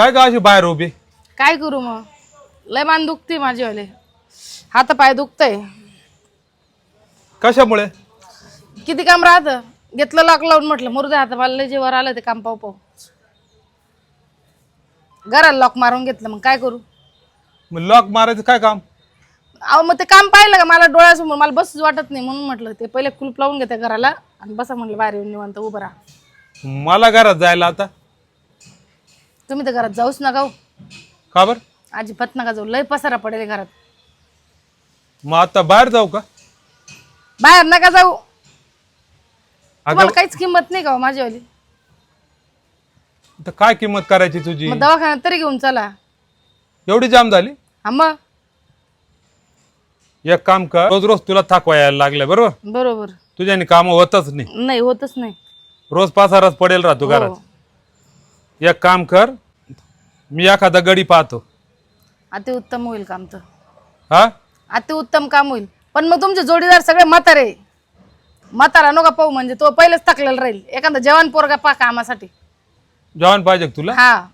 काय का अशी बाहेर उभी? काय करू मग? लय मान दुखते माझीवाले हात पाय दुखतंय. कशामुळे? किती काम राहतं? घेतलं लॉक लावून म्हटलं मुर्दे हात मला लय जेवर आलं ते काम पाहू पाहू घराला लॉक मारून घेतलं मग काय करू? मग लॉक मारायचं काय काम? अहो मग ते काम पाहिलं का? मला डोळ्यासमोर मला बसच वाटत नाही म्हणून म्हटलं ते पहिले कुलूप लावून घेते घराला आणि बसा म्हटलं बाहेर येऊन निवांत उभं राहा. मला घरात जायला आता. तुम्ही तर घरात जाऊच नका हो. का बर? अजिबात नका जाऊ. लय पसारा पडेल घरात. मग आता बाहेर जाऊ का? बाहेर नका जाऊ. अगं काहीच किंमत नाही का हो माझीवाली आता काय किंमत करायची तुझी? मग दवाखान्यात तरी घेऊन चला. एवढी जाम झाली? हा मग? एक काम कर रोज रोज तुला थकवा यायला लागलाय बरोबर? बरोबर. तुझ्याने काम होतच नाही. नाही होतच नाही. रोज पसाराच पडेल राहतो हो. एक काम कर मी एखादा गडी पाहतो. अति उत्तम होईल काम तर. हा? अति उत्तम काम होईल. पण मग तुमचे जोडीदार सगळे म्हातारे. म्हातारा नका पाहू म्हणजे तो पहिलेच थकलेला राहील. एखादा जवान पोरगा पा कामासाठी. जेवण पाहिजे का तुला? हा.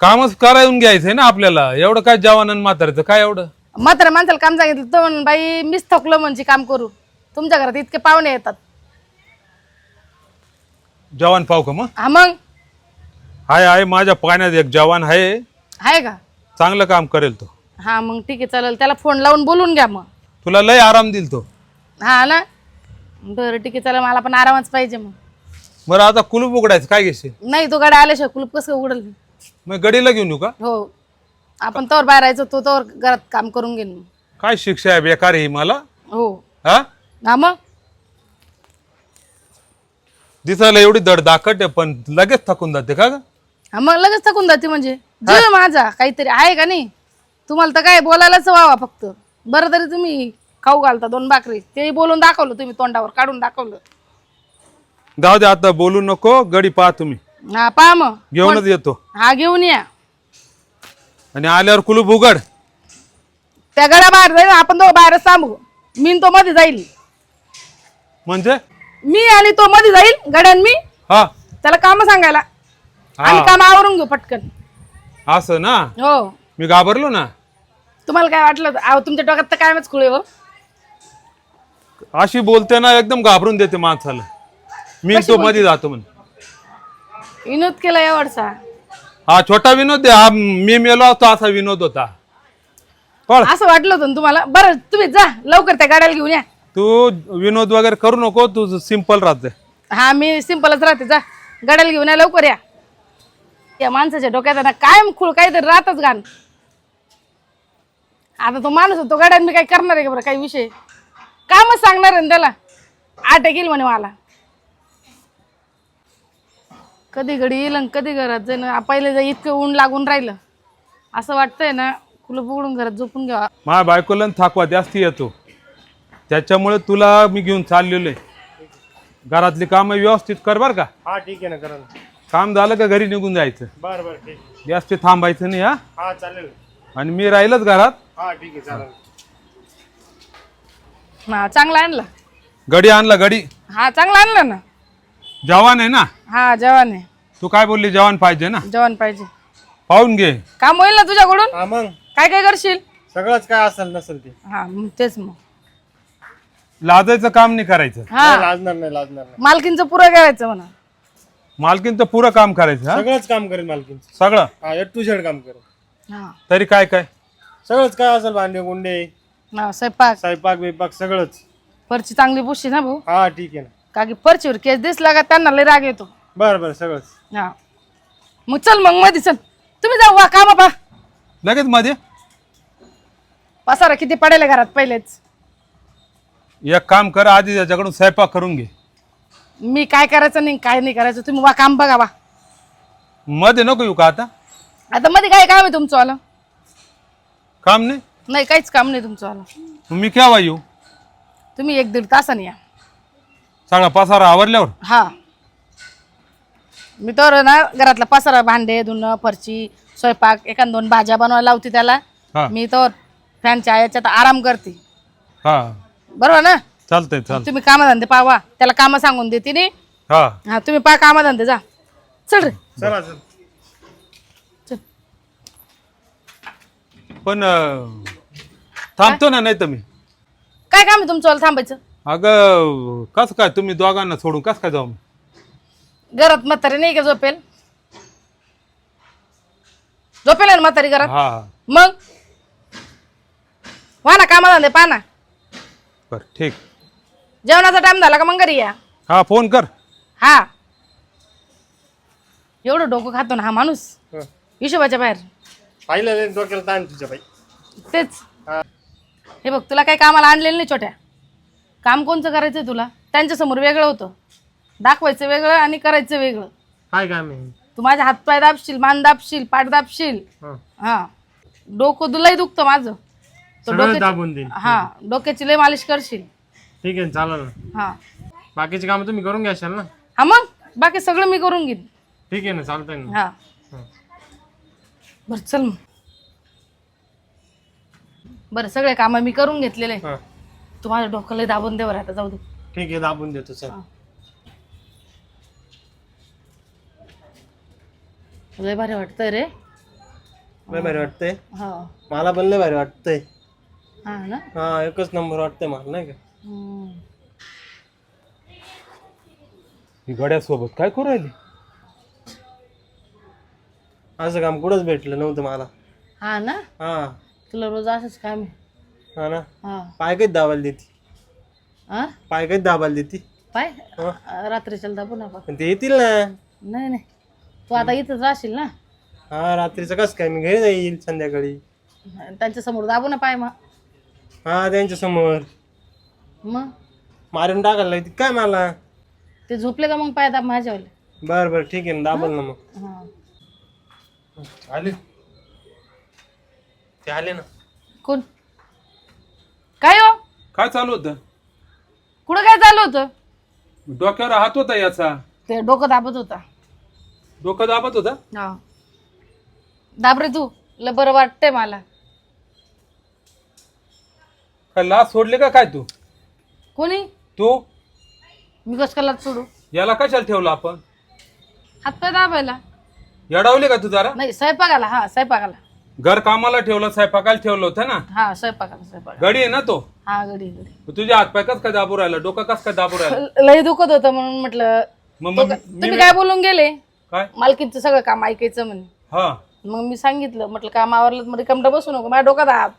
कामच करायला घ्यायचंय ना आपल्याला. एवढं काय जवान आणि म्हाताऱ्याचं? काय एवढं? म्हातारा माणसाला काम सांगितलं तो म्हण बाई मीच थकलो म्हणजे काम करू. तुमच्या घरात इतके पाहुणे येतात. जवान पाहू का मग? हा मग? हाय आहे माझ्या पाण्यात एक जवान आहे. आहे का? चांगलं काम करेल तो. हा मग ठीक आहे चालेल. त्याला फोन लावून बोलून घ्या मग. तुला लय आराम देईल तो. हा ना? बरं ठीक आहे चालेल मला पण आरामच पाहिजे मग. बरं आता कुलूप उघडायचं काय घेशील? नाही तो गाड्या आल्याशिवाय कुलूप कसं उघडल? मग गडीला घेऊन येऊ का? हो. आपण तोवर बाहेर राहायचो तो तोवर घरात काम करून घेईन. काय शिक्षा आहे बेकार ही मला? हो. हा? हा मग? दिसायला एवढी दड दाखट आहे पण लगेच थकून जाते का ग? हा मग लगेच थकून जाते म्हणजे. जीव माझा काहीतरी आहे का नाही? तुम्हाला तर काय बोलायलाच व्हावा फक्त. बरं तरी तुम्ही खाऊ घालता दोन भाकरी. ते बोलून दाखवलं तुम्ही तोंडावर काढून दाखवलं. जाऊ दे आता बोलू नको गडी पाहा तुम्ही. हा पहा मग. घेऊनच येतो. हा घेऊन या. आणि आल्यावर कुलूप उघड. त्या गड्या बाहेर जाईल आपण तो बाहेरच थांबू. मी न तो मध्ये जाईल. म्हणजे? मी आणि तो मध्ये जाईल गड्यान मी. हा. त्याला काम सांगायला. आणि काम आवरून घेऊ पटकन. असं ना? हो. मी घाबरलो ना? तुम्हाला काय वाटलं? अहो तुमच्या डोक्यात तर कायमच खुळे हो. अशी बोलते ना एकदम घाबरून देते माणसाला. मी तो मध्ये जातो म्हण विनोद केला एवढसा हा छोटा विनोद आहे. हा मी मेलो असतो असा विनोद होता. पळ असं वाटलं होतं ना तुम्हाला? बरं तुम्ही जा लवकर त्या गाड्याला घेऊन या. तू विनोद वगैरे करू नको तू सिंपल राहते. हा मी सिंपलच राहते जा. गाड्याला घेऊन या लवकर या. या माणसाच्या डोक्यात आहे ना कायम खुळ काहीतरी राहतच गाण आता तो माणूस होतो गाड्यात मी काय करणार आहे का बरं काही विषय? कामच सांगणार आहे ना त्याला. आठ येईल म्हणे मला. कधी घडी येईल आणि कधी घरात जाईन आ, पहिले जर इतकं ऊन लागून राहिलं. असं वाटतंय ना कुलूप उघडून घरात झोपून घ्यावा. माझ्या बायकोला न थाकवा जास्ती येतो. त्याच्यामुळे तुला मी घेऊन चाललेलो आहे घरातली कामं व्यवस्थित कर बर का. हा ठीक आहे ना करा ना. काम झालं का घरी निघून जायचं? बरं बरं ठीक. जास्त थांबायचं नाही हा? हा चालेल. आणि मी राहीलच घरात. हा ठीक आहे चालेल. हा चांगला आणला. गडी आणला गडी हा चांगला आणला ना. जवान आहे ना? हा जवान आहे. तू काय बोलली जवान पाहिजे ना? जवान पाहिजे. पाहून घे. काम होईल ना तुझ्याकडून? हा मग. काय काय करशील? सगळंच काय असेल नसेल ते. हा मग तेच मग. लाजायचं काम नाही करायचं. हा. नाही, लाजणार नाही लाजणार नाही. मालकींचं पुरं करायचं म्हणा. मालकीन तर पुरं काम करायचं हा? सगळंच काम करेल मालकीन सगळं? हा एट टू झेड काम करेल हा. तरी काय काय? सगळंच काय असेल भांडे गुंडे हा, स्वयंपाक. स्वयंपाक बिपाक सगळंच. परची चांगली पुशी ना भाऊ? हा ठीक आहे ना. का की परचीवर केस दिसला का त्यांना लय राग येतो. बरं बरं सगळंच. हा. मग चल मग मध्ये चल. तुम्ही जाऊ वा कामा पा लगेच मध्ये पसारा किती पडेल घरात पहिलेच. एक काम कर आधी त्याच्याकडून स्वयंपाक करून घे. मी काय करायचं नाही काय नाही करायचं तुम्ही वा काम बघा वा. मध्ये नको येऊ का आता? आता मध्ये काय काम आहे तुमचं आलं? काम नाही? नाही काहीच काम नाही तुमचं आलं. मग मी केव्हा येऊ? तुम्ही एक दीड तासाने या. सगळा पसारा आवरल्यावर? हा. मी तर ना घरातला पसारा भांडे धुणं फरची स्वयंपाक एखाद दोन भाज्या बनवायला लावते त्याला. हा. मी तर फॅनच्या याच्यात आराम करते. हा. बरोबर ना? चालतंय चालतंय. तुम्ही कामधंदे पावा. त्याला कामं सांगून देते नी हा. हा तुम्ही पा कामधंदे जा. चल रे. चला चल. चल. पण अं, थांबतो ना नाही तर मी? काय काम आहे तुमचं? थांबायचं. अगं कसं काय? तुम्ही दोघांना सोडून कसं काय जाऊ मी? घरात म्हातारी नाही का झोपेल? झोपेल ना म्हातारी घरात? हा. मग? वा ना कामाला दे पाना बर ठीक. जेवणाचा टाइम झाला का मग घरी या? हा फोन कर. हा. एवढं डोकं खातो ना हा माणूस. हं. हिशोबाच्या बाहेर. पाहिलं डोक्याला ताण तुझ्या बाई. तेच. हा. हे बघ तुला काही कामाला आणलेलं नाही छोट्या. काम कोणचं करायचंय तुला? त्यांच्यासमोर वेगळं होतं. दाखवायचं वेगळं आणि करायचं वेगळं. काय काम आहे तू माझे हातपाय दाबशील मान दाबशील पाठ दाबशील. हं. हा. डोकं तुलाही दुखतं माझं. तो सगळं डोक्याची दाबून देईन हा डोक्याची लय मालिश करशील. ठीक आहे चालेल ना. हा. बाकीचे काम तुम्ही करून घ्याल ना. हा मग? बाकी सगळं मी करून घेईन. ठीक आहे ना चालतंय ना. हा. हं. बरं चल मग. बरं सगळे काम मी करून घेतलेले. हं. तू माझं डोकं लय दाबून दे बरं आता जाऊ दे. ठीक आहे दाबून देतो चल. हा. लय भारी वाटतंय रे. लय भारी वाटतंय? हा. मला पण लय भारी वाटतंय. हा ना? हा एकच नंबर वाटतंय मला नाही का? हम्म. ही गड्यासोबत काय करू राहिली? असं काम कुठंच भेटलं नव्हतं मला. हा ना? हा. तुला रोज असंच काम आहे. हा ना? हा. पाय कधी दाबायला देते? हा पाय कधी दाबायला देते? पाय. रात्रीच्या दाबू नका. पण ते येतील ना. नाही नाही. तू आता इथंच राहशील ना? हा रात्रीचं कसं काय? मी घरी जाईल संध्याकाळी. त्यांच्यासमोर दाबू ना पाय मग. हा त्यांच्यासमोर. मग? मारून टाकायला लागते काय मला? ते झोपले का मग पाय दाब माझ्यावाले? बर बर ठीक आहे ना दाबल ना मग. हा. आले. ते आले ना. कोण? काय हो? काय चालू होतं? कुठं काय चालू होतं? डोक्यावर हात होता याचा. ते डोकं दाबत होता. डोकं दाबत होता? हा. दाब रे तू. लय बरं वाटतंय मला. काय लाच सोडले का काय तू? कोणी? तू? मी कस कला सोडू? याला कशाला ठेवला आपण? हातपाय दाबायला. येडावले का तू जरा? नाही स्वयंपाकाला हा स्वयंपाकाला. घर कामाला ठेवलं स्वयंपाकाला ठेवलं होतं ना? हा स्वयंपाकाला स्वयंपाकाला. गडी आहे ना तो? हा गडी गडी तुझ्या हातपाय कस काय दाबू राहिला? डोकं कस काय दाबू राहिला? लय दुखत होतं म्हणून म्हटलं मग तो मग का- मी तुम्ही काय बोलून गेले? काय? मालकींचं सगळं काम ऐकायचं म्हणे. हा. मग मी सांगितलं म्हटलं काम आवरलं मध्ये कमडं बसू नको माझ्या डोक्यात आहात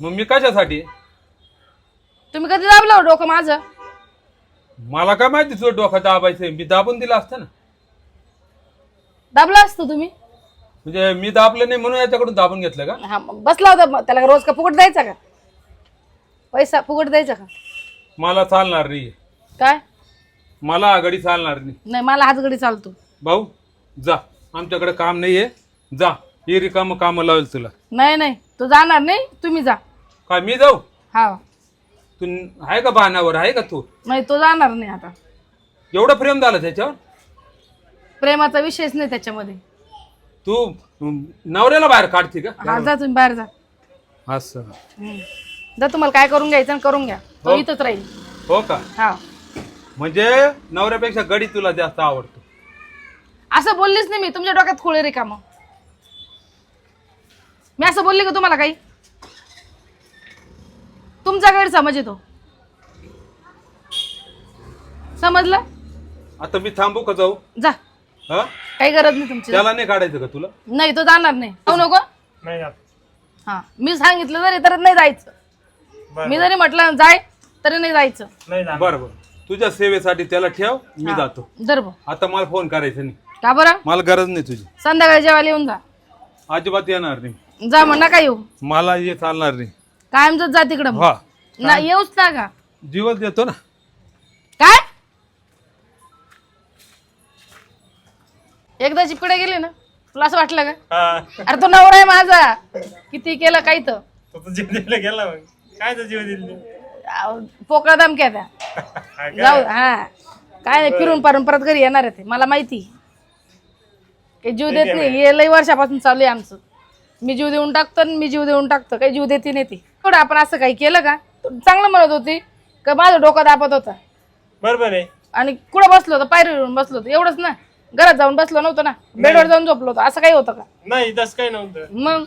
मग मी कशासाठी? तुम्ही कधी दाबलं डोकं माझं? मला काय माहिती तुझं डोकं दाबायचं मी दाबून दिलं असतं ना. दाबलं असतं तुम्ही? म्हणजे मी दाबलं नाही म्हणून याच्याकडून दाबून घेतलं का? हा मग बसला होता मग त्याला रोज का फुकट द्यायचा का? पैसा फुकट द्यायचा का? मला चालणार नाही. काय? मला आघाडी चालणार नाही. नाही मला हातगडी चालतो. भाऊ जा. आमच्याकडे काम नाहीये. जा. ही रिकाम काम लावेल तुला. नाही नाही. तो जाणार नाही. तुम्ही जा. काय मी जाऊ? हा. तू आहे का बहाण्यावर आहे का तू? नाही तो जाणार नाही आता. एवढं प्रेम झालं त्याच्यावर? प्रेमाचा विषयच नाही त्याच्यामध्ये. तू अं, नवऱ्याला बाहेर काढते का? हा जा तुम्ही बाहेर जा. असं. हम्म. जा तुम्हाला काय करून घ्यायचं आणि करून घ्या. तो इथंच राहील. हो का? हा. म्हणजे नवऱ्यापेक्षा गडी तुला जास्त आवडतो. असं बोललीच नाही मी. तुमच्या डोक्यात खोळे रे काम. मी असं बोलले का तुम्हाला काही? तुमचा गैरसमज येतो. समजलं? आता मी थांबू का जाऊ? जा. हा? काही गरज नाही तुमची. त्याला नाही काढायचं का तुला? नाही तो जाणार नाही. जाऊ नको. नाही जात. हा मी सांगितलं जरी तर नाही जायचं. बरं मी जरी म्हटलं जाय तरी नाही जायचं. नाही जात बरं बरं. तुझ्या सेवेसाठी त्याला ठेव मी जातो. जर. आता मला फोन करायचा नाही. का बरं? मला गरज नाही तुझी. संध्याकाळी जेवायला येऊन जा. अजिबात येणार नाही. जा मग नका येऊ. मला हे चालणार नाही. कायमच जा तिकडं. मग. हा. ना येऊच ना का जीवच देतो ना. काय? एकदाची पिढे गेली ना तुला असं वाटलं का हा. अरे तो नवरा आहे माझा. किती केलं काही तर तो तर जीव द्यायला गेला मग. काय तर जीव दिल? पोकळा दमक्या त्या. जाऊ हा. काय नाही फिरून पारून परत घरी येणार आहे ते. मला माहिती. काही जीव देत नाही. हे लई वर्षापासून चालू आहे आमचं. मी जीव देऊन टाकतो आणि मी जीव देऊन टाकतो. काही जीव देते नाही ती. थोडं आपण असं काही केलं का? चांगलं म्हणत होती. का माझं डोकं दाबत होता? बरोबर आहे. आणि कुठं बसलो होतं? पायरीवरून बसलो होतो. एवढंच ना. घरात जाऊन बसलो नव्हतं ना. बेडवर जाऊन झोपलो होतो. असं काही होतं का? नाही तसं काही नव्हतं. मग?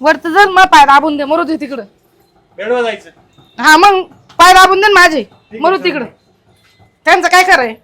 वरत जर मग पाय दाबून दे. मरू दे तिकडं. बेडवर जायचं. हा मग? पाय दाबून दे ना माझे. मरू तिकडं. त्यांचं काय कराय